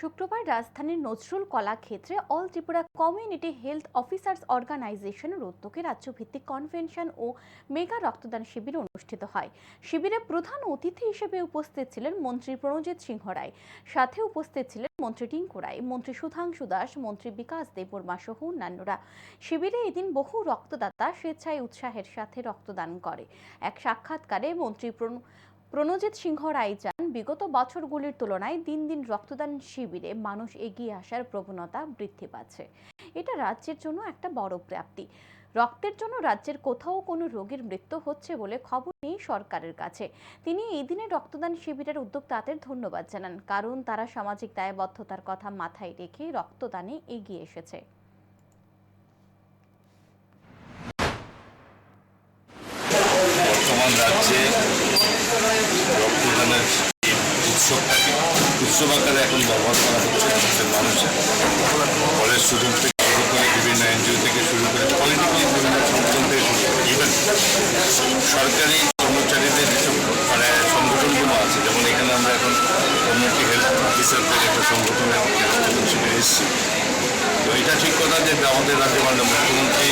শুক্রবার রাজধানীর নজরুল কলা ক্ষেত্রে all Tripura community health officers অর্গানাইজেশনের উদ্যোগে রাজ্যভিত্তিক কনভেনশন ও মেগা রক্তদান শিবির অনুষ্ঠিত হয়। শিবিরে প্রধান অতিথি হিসেবে উপস্থিত ছিলেন মন্ত্রী প্রণজিৎ সিংহ রায়। সাথে উপস্থিত ছিলেন মন্ত্রী টিঙ্কু রায়, মন্ত্রী সুধাংশু দাস, মন্ত্রী বিকাশ দেববর্মা সহ অন্যান্যরা। শিবিরে এদিন বহু রক্তদাতা স্বেচ্ছায় উৎসাহের সাথে রক্তদান করে। এক সাক্ষাৎকারে মন্ত্রী প্রণজিৎ সিংহ রায় চান, বিগত বছরগুলির তুলনায় দিন দিন রক্তদান শিবিরে মানুষ এগিয়ে আসার প্রবণতা বৃদ্ধি পাচ্ছে। এটা রাজ্যের জন্য একটা বড় প্রাপ্তি। রক্তের জন্য রাজ্যের কোথাও কোনো রোগীর মৃত্যু হচ্ছে বলে খবর নেই সরকারের কাছে। তিনি এই দিনে রক্তদান শিবিরের উদ্যোক্তাদের ধন্যবাদ জানান, কারণ তারা সামাজিক দায়বদ্ধতার কথা মাথায় রেখে রক্তদানে এগিয়ে এসেছে। রাজ্যে উৎসব এখন ব্যবহার করা হচ্ছে দেশের মানুষের। কলেজ স্টুডেন্ট থেকে শুরু করে বিভিন্ন এনজিও থেকে শুরু করে পলিটিক্যালি বিভিন্ন সংগঠন থেকে শুরু করে ইভেন সরকারি কর্মচারীদের যেসব মানে সংগঠনগুলো আছে, যেমন এখানে আমরা এখন কমিউনিটি হেলথ অফিসারদের একটা রক্তদান শিবিরে এসেছি, তো এটা ঠিক কথা যে আমাদের রাজ্যের মানে মুখ্যমন্ত্রী